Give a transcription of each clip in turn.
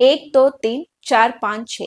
ఏక్ దో తీన్ చార్ పాంచ్ ఛే.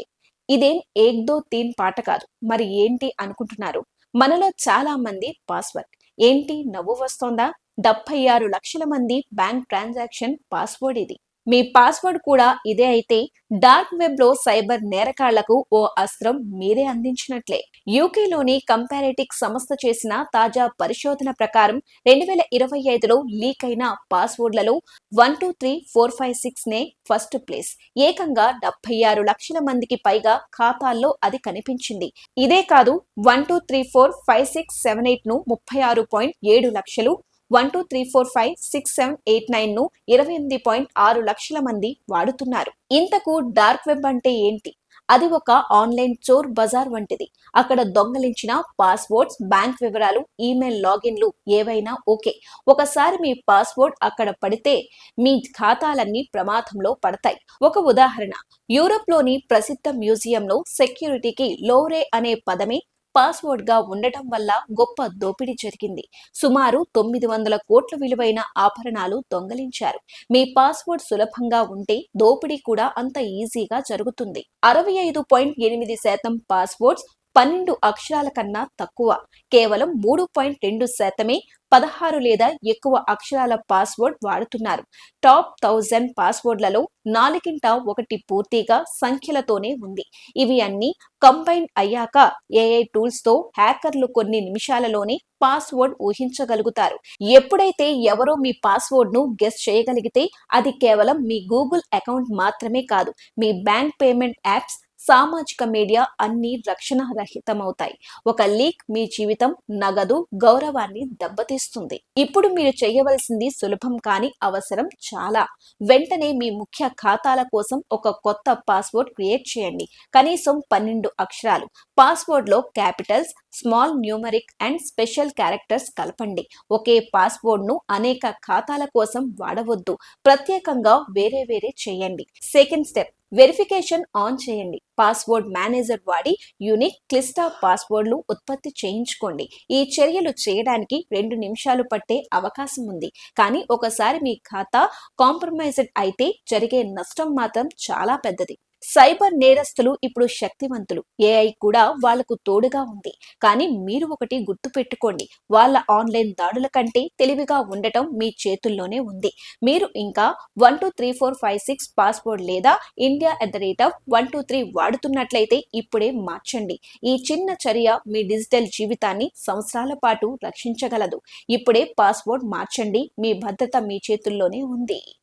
ఇదేం ఏక్ దో తీన్ పాట కాదు. మరి ఏంటి అనుకుంటున్నారు? మనలో చాలా మంది పాస్వర్డ్. ఏంటి నవ్వు వస్తోందా? డెబ్బై ఆరు లక్షల మంది బ్యాంక్ ట్రాన్సాక్షన్ పాస్వర్డ్ ఇది. మీ పాస్వర్డ్ కూడా ఇదే అయితే డార్క్ వెబ్లో సైబర్ నేరకాళ్ళకు ఓ అస్త్రం మీరే అందించినట్లే. యూకేలోని కంపారేటిక్ సంస్థ చేసిన తాజా పరిశోధన ప్రకారం రెండు వేల ఇరవై ఐదులో లీక్ అయిన పాస్వర్డ్లలో one two three four five six నే ఫస్ట్ ప్లేస్ ఏకంగా డెబ్బై ఆరు లక్షల మందికి పైగా ఖాతాల్లో అది కనిపించింది. ఇదే కాదు one two three four five six seven ఎయిట్ను ముప్పై ఆరు పాయింట్ ఏడు లక్షలు one two three four five six seven eight నైన్ను ఇరవై ఎనిమిది పాయింట్ ఆరు లక్షల మంది వాడుతున్నారు. ఇంతకు డార్క్ వెబ్ అంటే ఏంటి? అది ఒక ఆన్లైన్ చోర్ బజార్ వంటిది. అక్కడ దొంగలించిన పాస్వర్డ్స్ బ్యాంక్ వివరాలు ఈమెయిల్ లాగిన్లు ఏవైనా ఓకే. ఒకసారి మీ పాస్వర్డ్ అక్కడ పడితే మీ ఖాతాలన్నీ ప్రమాదంలో పడతాయి. ఒక ఉదాహరణ యూరోప్లోని ప్రసిద్ధ మ్యూజియంలో సెక్యూరిటీకి లోరే అనే పదమే పాస్వర్డ్గా ఉండటం వల్ల గొప్ప దోపిడీ జరిగింది. సుమారు తొమ్మిది వందల కోట్ల విలువైన ఆభరణాలు దొంగలించారు. మీ పాస్వర్డ్ సులభంగా ఉంటే దోపిడీ కూడా అంత ఈజీగా జరుగుతుంది. అరవై ఐదు పాయింట్ ఎనిమిది శాతం పాస్వర్డ్స్ పన్నెండు అక్షరాల కన్నా తక్కువ. కేవలం మూడు పాయింట్ రెండు శాతమే పదహారు లేదా ఎక్కువ అక్షరాల పాస్వర్డ్ వాడుతున్నారు. టాప్ థౌజండ్ పాస్వర్డ్లలో నాలుగింట ఒకటి పూర్తిగా సంఖ్యలతోనే ఉంది. ఇవి అన్ని కంబైన్ అయ్యాక ఏఐ టూల్స్తో హ్యాకర్లు కొన్ని నిమిషాలలోనే పాస్వర్డ్ ఊహించగలుగుతారు. ఎప్పుడైతే ఎవరో మీ పాస్వర్డ్ను గెస్ చేయగలిగితే అది కేవలం మీ గూగుల్ అకౌంట్ మాత్రమే కాదు మీ బ్యాంక్ పేమెంట్ యాప్స్ సామాజిక మీడియా అన్ని రక్షణ రహితమవుతాయి. ఒక లీక్ మీ జీవితం నగదు గౌరవాన్ని దెబ్బతీస్తుంది. ఇప్పుడు మీరు చేయవలసింది సులభం కాని అవసరం చాలా. వెంటనే మీ ముఖ్య ఖాతాల కోసం ఒక కొత్త పాస్వర్డ్ క్రియేట్ చేయండి. కనీసం పన్నెండు అక్షరాలు. పాస్వర్డ్లో capitals small numeric and special characters కలపండి. ఒకే పాస్వర్డ్ను అనేక ఖాతాల కోసం వాడవద్దు. ప్రత్యేకంగా వేరే వేరే చేయండి. సెకండ్ స్టెప్ వెరిఫికేషన్ ఆన్ చేయండి. పాస్వర్డ్ మేనేజర్ వాడి యూనిక్ క్లిస్టా పాస్వర్డ్లు ఉత్పత్తి చేయించుకోండి. ఈ చర్యలు చేయడానికి రెండు నిమిషాలు పట్టే అవకాశం ఉంది. కానీ ఒకసారి మీ ఖాతా కాంప్రమైజ్డ్ అయితే జరిగే నష్టం మాత్రం చాలా పెద్దది. సైబర్ నేరస్తులు ఇప్పుడు శక్తివంతులు. ఏఐ కూడా వాళ్ళకు తోడుగా ఉంది. కానీ మీరు ఒకటి గుర్తు పెట్టుకోండి. వాళ్ళ ఆన్లైన్ దాడుల కంటే తెలివిగా ఉండటం మీ చేతుల్లోనే ఉంది. మీరు ఇంకా one two three four five six password లేదా India at the rate of one two three వాడుతున్నట్లయితే ఇప్పుడే మార్చండి. ఈ చిన్న చర్య మీ డిజిటల్ జీవితాన్ని సంవత్సరాల పాటు రక్షించగలదు. ఇప్పుడే పాస్వర్డ్ మార్చండి. మీ భద్రత మీ చేతుల్లోనే ఉంది.